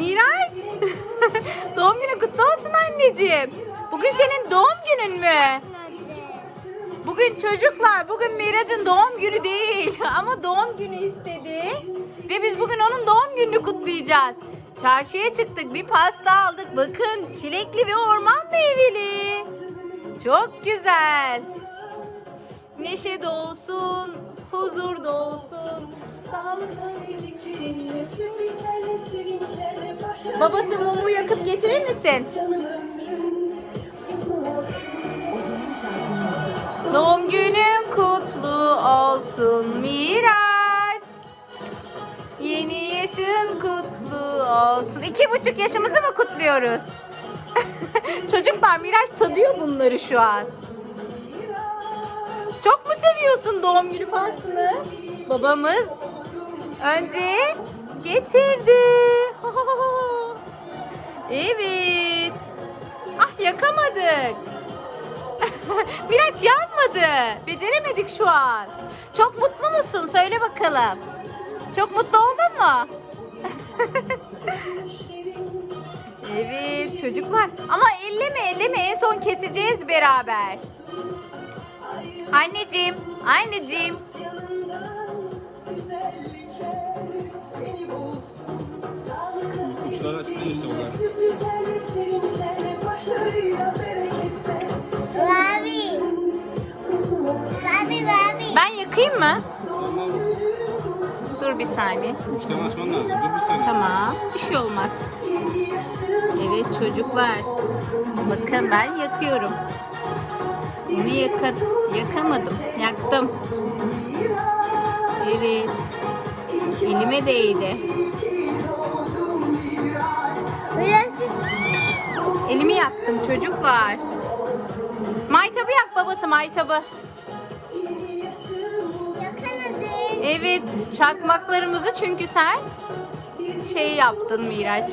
Miraç. doğum günü kutlu olsun anneciğim. Bugün senin doğum günün mü? Bugün çocuklar, bugün Miraç'ın doğum günü değil ama doğum günü istedi. Ve biz bugün onun doğum gününü kutlayacağız. Çarşıya çıktık, bir pasta aldık. Bakın çilekli ve orman meyveli. Çok güzel. Neşe dolsun, huzur dolsun. Babası mumu yakıp getirir misin? Doğum günün kutlu olsun Miraç. Yeni yaşın kutlu olsun. İki buçuk yaşımızı mı kutluyoruz? Çocuklar Miraç tadıyor bunları şu an. Çok mu seviyorsun doğum günü pastasını? Babamız önce getirdi. evet. Ah yakamadık. Miraç yanmadı. Beceremedik şu an. Çok mutlu musun? Söyle bakalım. Çok mutlu oldun mu? evet çocuklar. Ama elleme elleme en son keseceğiz beraber. Anneciğim, anneciğim. Saniye. Uçlarını açman lazım. Dur bir saniye. Tamam. Bir şey olmaz. Evet çocuklar. Bakın ben yakıyorum. Bunu yaka yakamadım. Yaktım. Evet. Elime değdi. Elimi yaktım çocuklar. Maytabı yak babası maytabı. Evet çakmaklarımızı çünkü sen şey yaptın Miraç.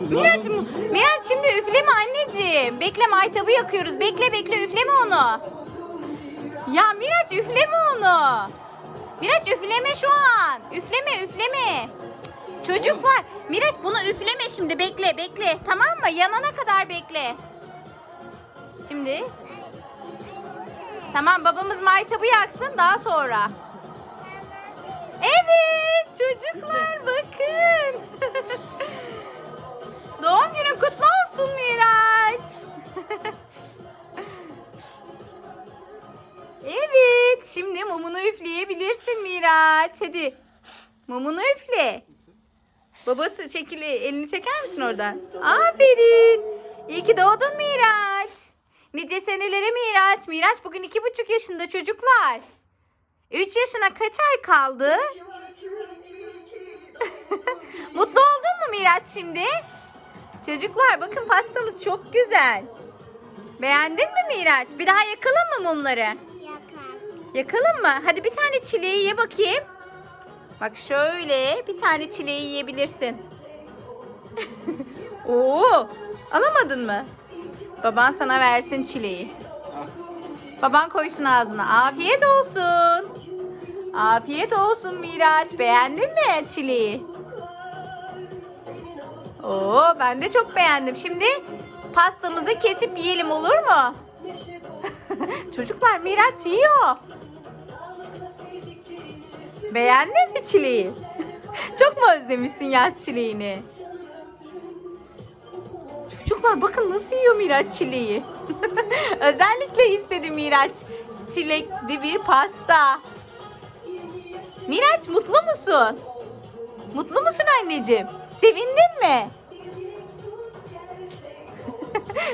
Miraç, mı- Miraç şimdi üfleme anneciğim. Bekle maytabı yakıyoruz. Bekle bekle üfleme onu. Ya Miraç üfleme onu. Miraç üfleme şu an. Üfleme üfleme. Çocuklar Miraç bunu üfleme şimdi bekle bekle. Tamam mı? Yanana kadar bekle. Şimdi tamam babamız maytabı yaksın daha sonra. Evet çocuklar bakın. Doğum günün kutlu olsun Miraç. evet şimdi mumunu üfleyebilirsin Miraç. Hadi mumunu üfle. Babası çekili elini çeker misin oradan? Aferin. İyi ki doğdun Miraç. Nice senelere Miraç. Miraç bugün iki buçuk yaşında çocuklar. Üç yaşına kaç ay kaldı? Mutlu oldun mu Miraç şimdi? Çocuklar bakın pastamız çok güzel. Beğendin mi Miraç? Bir daha yakalım mı mumları? Yakar. Yakalım mı? Hadi bir tane çileği ye bakayım. Bak şöyle bir tane çileği yiyebilirsin. Oo, alamadın mı? Baban sana versin çileği. Al. Baban koysun ağzına. Afiyet olsun. Afiyet olsun Miraç. Beğendin mi çileği? Oo, ben de çok beğendim. Şimdi pastamızı kesip yiyelim olur mu? Çocuklar Miraç yiyor. Beğendin mi çileği? Çok mu özlemişsin yaz çileğini? Çocuklar bakın nasıl yiyor Miraç çileği. Özellikle istedi Miraç çilekli bir pasta. Miraç mutlu musun? Mutlu musun anneciğim? Sevindin mi?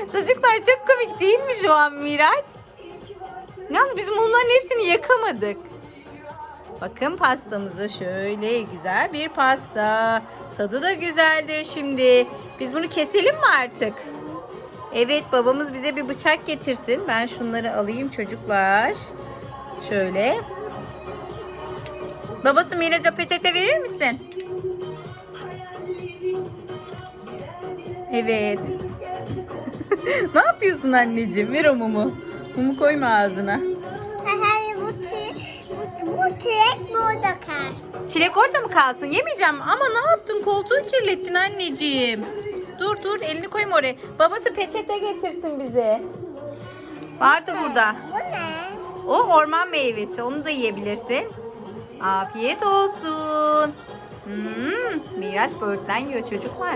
Çocuklar çok komik değil mi şu an Miraç? Yalnız biz mumların hepsini yakamadık. Bakın pastamızı şöyle güzel bir pasta. Tadı da güzeldir şimdi. Biz bunu keselim mi artık? Evet babamız bize bir bıçak getirsin. Ben şunları alayım çocuklar. Şöyle. Babası Miraç'a peçete verir misin? Evet. ne yapıyorsun anneciğim? Ver o mumu. Mumu koyma ağzına. Hayır bu tüyek burada kalsın. Çilek orada mı kalsın? Yemeyeceğim ama ne yaptın? Koltuğu kirlettin anneciğim. Dur dur elini koyma oraya. Babası peçete getirsin bize. Vardı burada. Bu ne? O orman meyvesi. Onu da yiyebilirsin. Afiyet olsun. Hmm, Miraç böğürtlen yiyor çocuklar.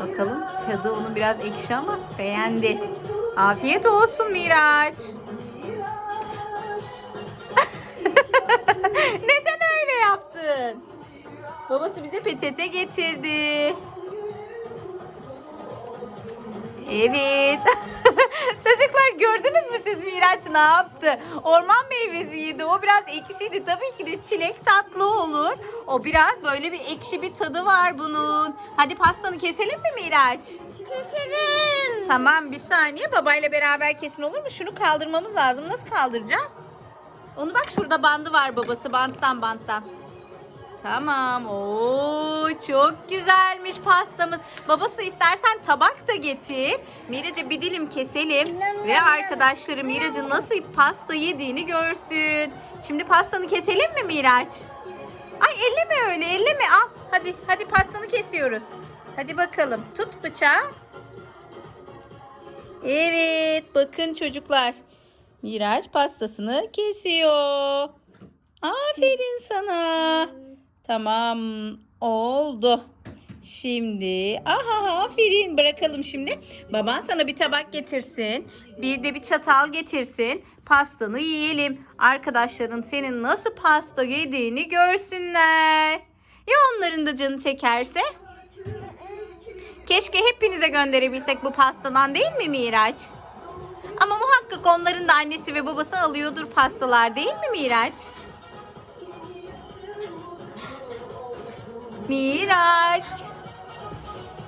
Bakalım tadı onun biraz ekşi ama beğendi. Afiyet olsun Miraç. Neden öyle yaptın? Babası bize peçete getirdi. Evet. Çocuklar gördünüz mü siz Miraç ne yaptı? Orman meyvesi yedi. O biraz ekşiydi. Tabii ki de çilek tatlı olur. O biraz böyle bir ekşi bir tadı var bunun. Hadi pastanı keselim mi Miraç? Keselim. Tamam bir saniye babayla beraber kesin olur mu? Şunu kaldırmamız lazım. Nasıl kaldıracağız? Onu bak şurada bandı var babası. Banttan banttan. Tamam. Oo çok güzelmiş pastamız. Babası istersen tabak da getir. Miracı bir dilim keselim ve arkadaşları Miracı nasıl pasta yediğini görsün. Şimdi pastanı keselim mi Miraç? Ay elleme öyle elleme al. Hadi hadi pastanı kesiyoruz. Hadi bakalım tut bıçağı. Evet bakın çocuklar. Miraç pastasını kesiyor. Aferin sana. Tamam oldu. Şimdi aha aferin bırakalım şimdi. Baban sana bir tabak getirsin. Bir de bir çatal getirsin. Pastanı yiyelim. Arkadaşların senin nasıl pasta yediğini görsünler. Ya onların da canı çekerse? Keşke hepinize gönderebilsek bu pastadan değil mi Miraç? Ama muhakkak onların da annesi ve babası alıyordur pastalar değil mi Miraç? Miraç.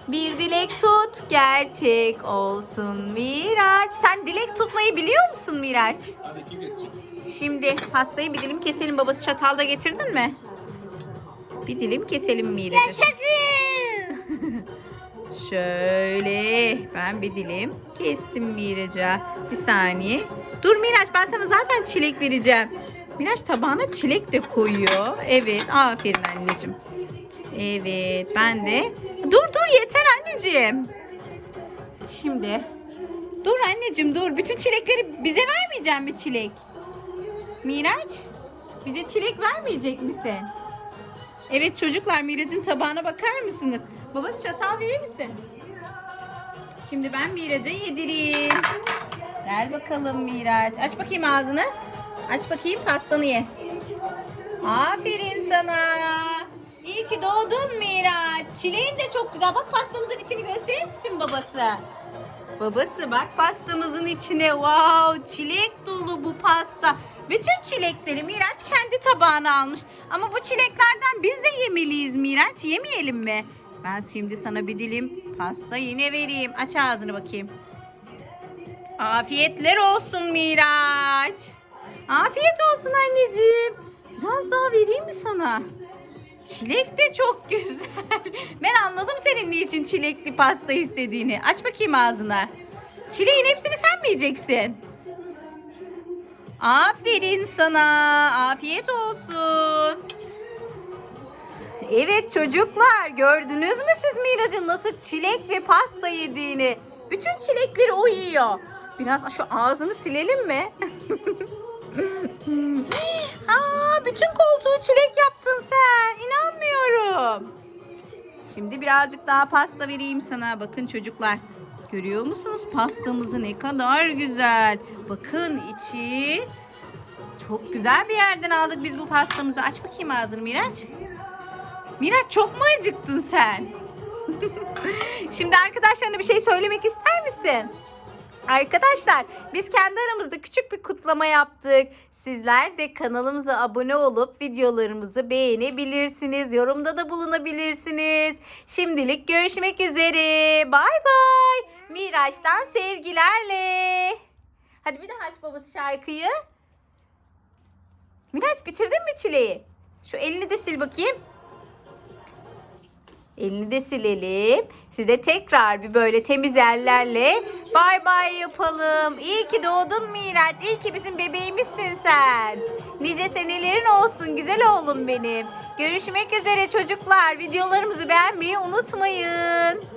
Bir dilek tut gerçek olsun Miraç. Sen dilek tutmayı biliyor musun Miraç? Hadi kim geçecek? Şimdi pastayı bir dilim keselim. Babası çatalda getirdin mi? Bir dilim keselim Miraç. Şöyle ben bir dilim kestim Miraç'a. Bir saniye. Dur Miraç ben sana zaten çilek vereceğim. Miraç tabağına çilek de koyuyor. Evet aferin anneciğim. Evet ben de. Dur dur yeter anneciğim. Şimdi. Dur anneciğim dur. Bütün çilekleri bize vermeyeceğim mi çilek? Miraç bize çilek vermeyecek misin? Evet çocuklar Miraç'ın tabağına bakar mısınız? Babası çatal verir misin? Şimdi ben Miraç'a yedireyim. Ver bakalım Miraç. Aç bakayım ağzını. Aç bakayım pastanı ye. Aferin sana. İyi ki doğdun Miraç. Çileğin de çok güzel. Bak pastamızın içini gösterir misin babası? Babası bak pastamızın içine wow çilek dolu bu pasta. Bütün çilekleri Miraç kendi tabağına almış. Ama bu çileklerden biz de yemeliyiz Miraç. Yemeyelim mi? Ben şimdi sana bir dilim pasta yine vereyim. Aç ağzını bakayım. Afiyetler olsun Miraç. Afiyet olsun anneciğim. Biraz daha vereyim mi sana? Çilek de çok güzel. Ben anladım senin niçin çilekli pasta istediğini. Aç bakayım ağzına. Çileğin hepsini sen mi yiyeceksin? Aferin sana. Afiyet olsun. Evet çocuklar gördünüz mü siz Miraç'ın nasıl çilek ve pasta yediğini? Bütün çilekleri o yiyor. Biraz şu ağzını silelim mi? Aa, bütün koltuğu çilek yaptın sen. İnanmıyorum. Şimdi birazcık daha pasta vereyim sana. Bakın çocuklar. Görüyor musunuz pastamızı ne kadar güzel. Bakın içi. Çok güzel bir yerden aldık biz bu pastamızı. Aç bakayım ağzını Miraç. Miraç çok mu acıktın sen? Şimdi arkadaşlarına bir şey söylemek ister misin? Arkadaşlar biz kendi aramızda küçük bir kutlama yaptık. Sizler de kanalımıza abone olup videolarımızı beğenebilirsiniz. Yorumda da bulunabilirsiniz. Şimdilik görüşmek üzere. Bay bay. Miraç'tan sevgilerle. Hadi bir daha aç babası şarkıyı. Miraç bitirdin mi çileği? Şu elini de sil bakayım. Elini de silelim. Size tekrar bir böyle temiz ellerle bay bay yapalım. İyi ki doğdun Miraç. İyi ki bizim bebeğimizsin sen. Nice senelerin olsun güzel oğlum benim. Görüşmek üzere çocuklar. Videolarımızı beğenmeyi unutmayın.